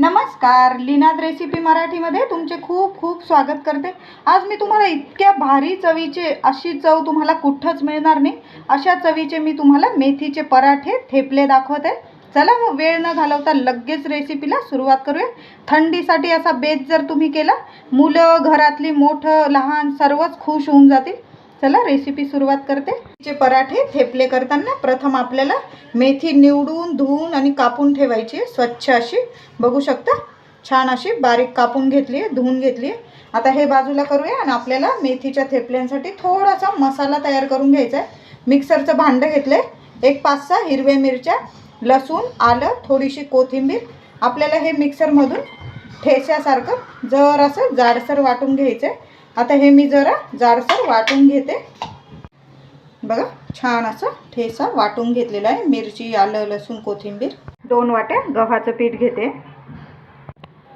नमस्कार लीनाद रेसिपी मराठीमध्ये तुमचे खूप खूप स्वागत करते. आज मी तुम्हाला इतक्या भारी चवीचे अशी चव तुम्हाला कुठंच मिळणार नाही. अशा चवीचे मी तुम्हाला मेथीचे पराठे थेपले दाखवते. चला मग वेळ न घालवता लगेच रेसिपीला सुरुवात करूया. थंडीसाठी असा बेत जर तुम्ही केला मुलं घरातली मोठं लहान सर्वच खुश होऊन जातील. चला रेसिपी सुरुवात करते. चे पराठे थेपले करताना प्रथम आपल्याला मेथी निवडून धुवून आणि कापून ठेवायची आहे. स्वच्छ अशी. बघू शकता? छान अशी बारीक कापून घेतली आहे धुवून घेतली आहे. आता हे बाजूला करूया आणि आपल्याला मेथीच्या थेपल्यांसाठी थोडासा मसाला तयार करून घ्यायचा आहे. मिक्सरचं भांडं घेतलं आहे एक पाच सहा हिरव्या मिरच्या लसूण आलं थोडीशी कोथिंबीर. आपल्याला हे मिक्सरमधून ठेस्यासारखं जर असं जाडसर वाटून घ्यायचं आहे आता हे मी जरा जाडसर वाटून घेते. बघा छान असं ठेसा वाटून घेतलेला आहे. मिरची आलं लसूण कोथिंबीर. दोन वाट्या गव्हाचं पीठ घेते.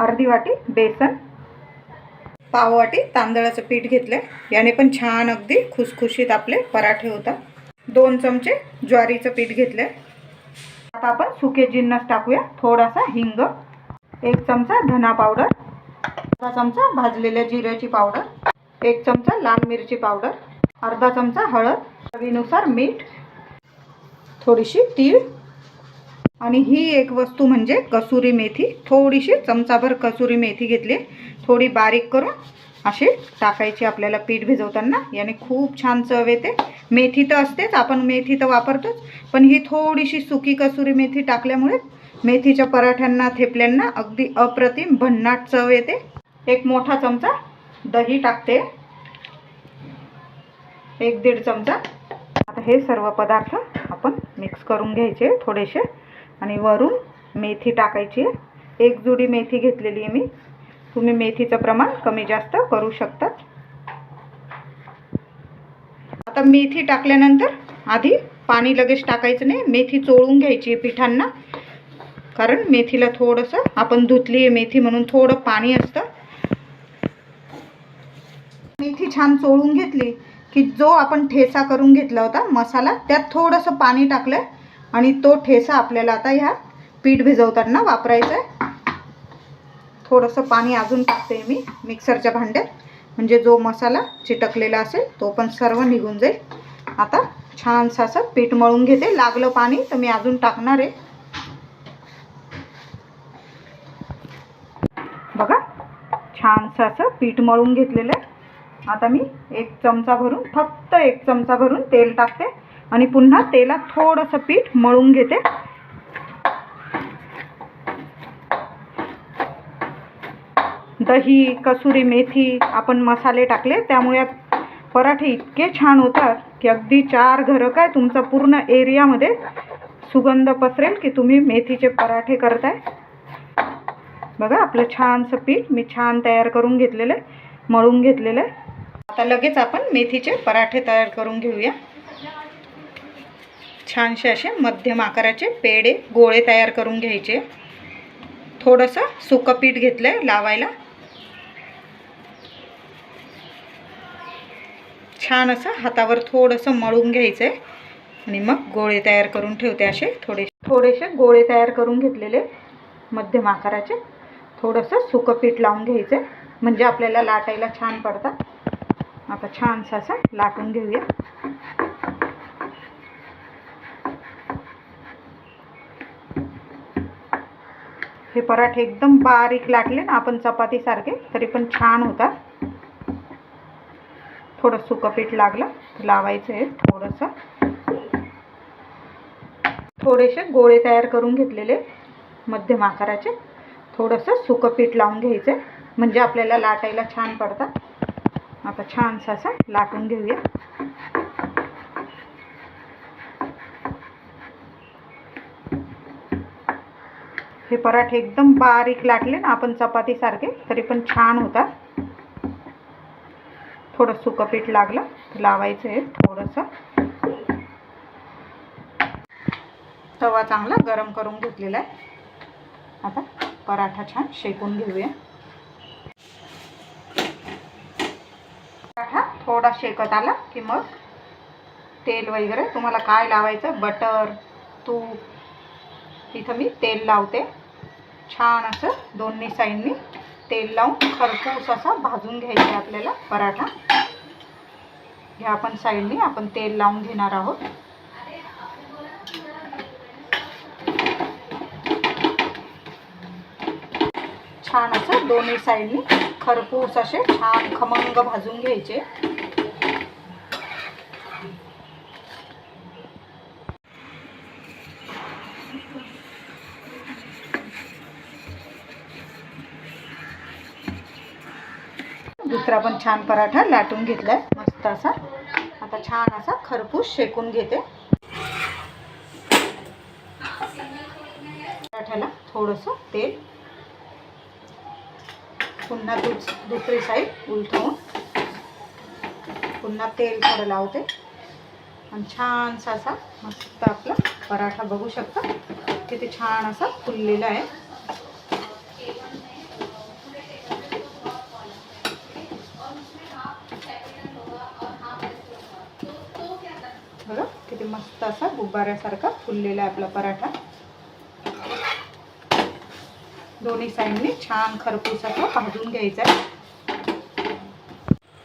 अर्धी वाटी बेसन. पाव वाटी तांदळाचं पीठ घेतलं याने पण छान अगदी खुसखुशीत आपले पराठे होतात. दोन चमचे ज्वारीचं पीठ घेतलं आता आपण सुके जिन्नस टाकूया. थोडासा हिंग एक चमचा धना पावडर चमचा भाजलेल्या जिऱ्याची पावडर. एक चमचा लाल मिरची पावडर अर्धा चमचा हळद चवीनुसार मीठ थोडीशी तीळ आणि ही एक वस्तू म्हणजे कसुरी मेथी. थोडीशी चमचाभर कसुरी मेथी घेतली. थोडी बारीक करून अशी टाकायची आपल्याला पीठ भिजवताना. याने खूप छान चव येते. मेथी तर असतेच आपण मेथी तर वापरतोच. पण ही थोडीशी सुकी कसुरी मेथी टाकल्यामुळे मेथीच्या पराठ्यांना थेपल्यांना अगदी अप्रतिम भन्नाट चव येते. एक मोठा चमचा दही टाकते. एक दीड चमचा. आता हे सर्व पदार्थ आपण मिक्स करून घ्यायचे थोडेसे. आणि वरून मेथी टाकायची. आहे एक जुडी मेथी घेतलेली आहे मी. तुम्ही मेथीचं प्रमाण कमी जास्त करू शकता. आता मेथी टाकल्यानंतर आधी पाणी लगेच टाकायचं नाही. मेथी चोळून घ्यायची आहे पिठांना. कारण मेथीला थोडंसं आपण धुतली आहे मेथी म्हणून थोडं पाणी असतं. मेथी छान चोळून घेतली की जो आपण ठेसा करून घेतला होता मसाला त्यात थोडंसं पाणी टाकलं आणि तो ठेसा आपल्याला आता ह्या पीठ भिजवताना वापरायचा आहे थोडंसं पाणी अजून टाकते मी मिक्सरच्या भांड्यात. म्हणजे जो मसाला चिटकलेला असेल तो पण सर्व निघून जाईल. आता छानसं असं पीठ मळून घेते. लागलं पाणी तर मी अजून टाकणार आहे. बघा छानसं असं पीठ मळून घेतलेलं आहे. आता मी एक चमचा भरून फक्त एक चमचा भरून तेल टाकते आणि पुन्हा तेलात थोडंसं पीठ मळून घेते. दही कसुरी मेथी आपण मसाले टाकले त्यामुळे पराठे इतके छान होतात की अगदी चार घरं काय तुमचा पूर्ण एरियामध्ये सुगंध पसरेल की तुम्ही मेथीचे पराठे करताय. बघा आपलं छानसं पीठ मी छान तयार करून घेतलेलं आहे मळून घेतलेलं आहे. आता लगेच आपण मेथीचे पराठे तयार करून घेऊया. छानसे असे मध्यम आकाराचे पेढे गोळे तयार करून घ्यायचे. थोडंसं सुकं पीठ घेतलं आहे लावायला. छान असं हातावर थोडंसं मळून घ्यायचं आहे आणि मग गोळे तयार करून ठेवते असे थोडे थोडेसे गोळे तयार करून घेतलेले मध्यम आकाराचे. थोडंसं सुकं पीठ लावून घ्यायचं म्हणजे आपल्याला लाटायला छान पडतात. आता छानसा असं लाटून घेऊया. हे पराठे एकदम बारीक लाटले ना आपण चपातीसारखे तरी पण छान होतात. थोडं सुकं पीठ लागलं लावायचं आहे थोडंसं. थोडेसे गोळे तयार करून घेतलेले मध्यम आकाराचे. थोडंसं सुकं पीठ लावून घ्यायचं म्हणजे आपल्याला लाटायला छान पडतात. आता छानसं असं लाटून घेऊया. हे पराठे एकदम बारीक लाटले ना आपण चपातीसारखे तरी पण छान होतात. थोडं सुकं पीठ लागलं लावायचं आहे थोडंसं. तवा चांगला गरम करून घेतलेला आहे. आता पराठा छान शेकून घेऊया पराठा थोडा शेकत आला की मग तेल वगैरे तुम्हाला काय लावायचं? बटर तूप इथं मी तेल लावते. छान असं दोन्ही साईडनी तेल लावून खरपूस असा भाजून घ्यायचा आहे आपल्याला पराठा. ह्या आपण साईडनी आपण तेल लावून घेणार आहोत. छान असं दोन्ही साईडनी खरपूस असे छान खमंग भाजून घ्यायचे. दुसरा पण छान पराठा लाटून घेतलाय. मस्त असा. आता छान असा खरपूस शेकून घेते. पराठ्याला थोडंसं तेल. पुन्हा दुस दुसरी साईड उलटवून पुन्हा तेल थोडं लावते. आणि छानसा असा मस्त आपला पराठा बघू शकता. किती छान असा फुललेला आहे. मस्त असा गुब्बाऱ्यासारखा फुललेला आहे आपला पराठा. दोन्ही साईडने छान खरपूस असा भाजून घ्यायचा आहे.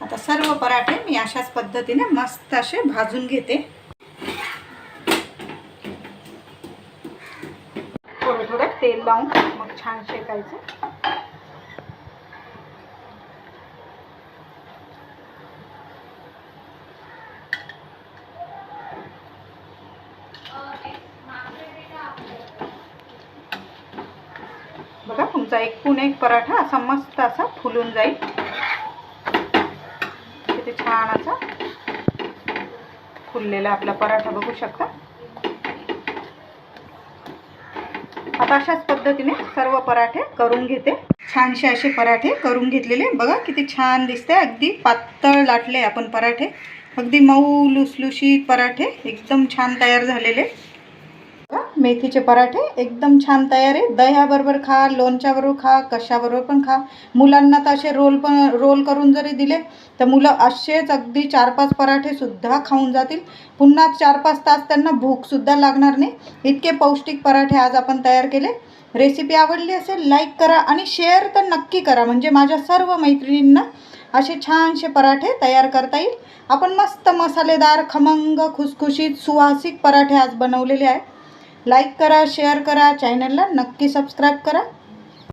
आता सर्व पराठे मी अशाच पद्धतीने मस्त असे भाजून घेते. थोडं थोडं तेल लावून मग छान शेकायचं बघा तुमचा एकूण एक पराठा असा मस्त असा फुलून जाईल. किती छान असा फुललेला आपला पराठा बघू शकता. आता अशाच पद्धतीने सर्व पराठे करून घेते. छानसे असे पराठे करून घेतलेले. बघा किती छान दिसते अगदी पातळ लाटले आपण पराठे. अगदी मऊ लुसलुशीत पराठे. एकदम छान तयार झालेले. मेथीचे पराठे एकदम छान तयार आहे. दह्याबरोबर खा लोणच्याबरोबर खा कशाबरोबर पण खा. मुलांना तर असे रोल पण रोल करून जरी दिले तर मुलं असेच अगदी चार पाच पराठेसुद्धा खाऊन जातील. पुन्हा चार पाच तास त्यांना भूकसुद्धा लागणार नाही. इतके पौष्टिक पराठे आज आपण तयार केले. रेसिपी आवडली असेल लाईक करा आणि शेअर तर नक्की करा. म्हणजे माझ्या सर्व मैत्रिणींना असे छानसे पराठे तयार करता येईल. आपण मस्त मसालेदार खमंग खुसखुशीत सुवासिक पराठे आज बनवलेले आहे लाईक करा शेअर करा चॅनलला नक्की सबस्क्राईब करा.